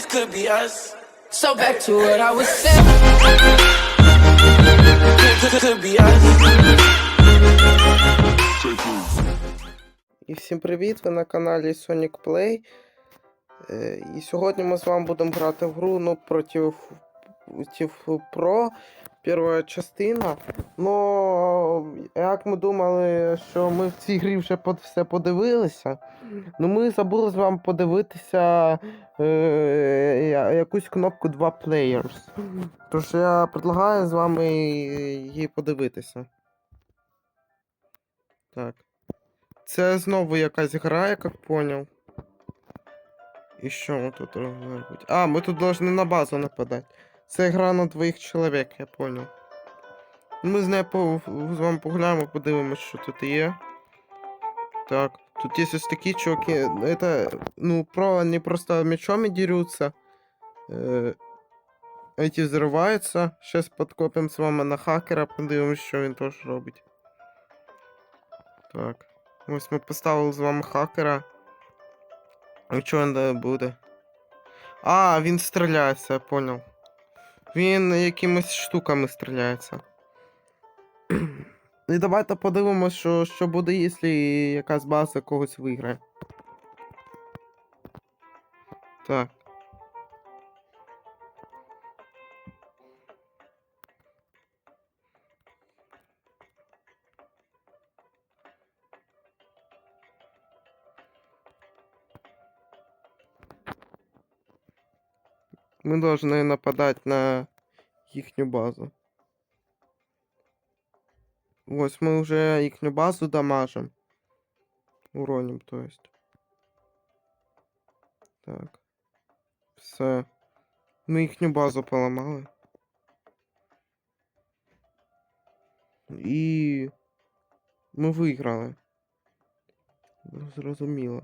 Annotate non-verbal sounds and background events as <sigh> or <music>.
this could be us. So back to what I was saying. Could, be us. І всім привіт! Ви на каналі Sonic Play. Е, І сьогодні ми з вами будемо грати в гру ну, проти Pro. Перша частина. Но як ми думали, що ми в цій грі вже все подивилися. Ну ми забули з вами подивитися е, якусь кнопку 2 Players. Тож я предлагаю з вами її подивитися. Так. Це знову якась гра, як понял. І що ми тут робимо? А, ми тут должны на базу нападати. Це гра на двоїх чоловік, я понял. Ми з нею по, з вами погуляємо, подивимось, що тут є. Так, тут є ось такі чуваки. Это, ну, про, вони просто мечом дерутся. Э, эти взрываются. Сейчас подкопим з вами на хакера, подивимось, що він теж робить. Так. Ось ми поставили з вами хакера. І що він де буде? А, він стріляється, я понял. Він якимись штуками стріляється. <clears throat> І давайте подивимось, що, що буде, якщо якась база когось виграє. Так. Мы должны нападать на їхню базу. Ось ми вже їхню базу дамажим. Уроним, то есть. Так. Все. Ми їхню базу поламали. І ми виграли. Ну, Зрозуміло.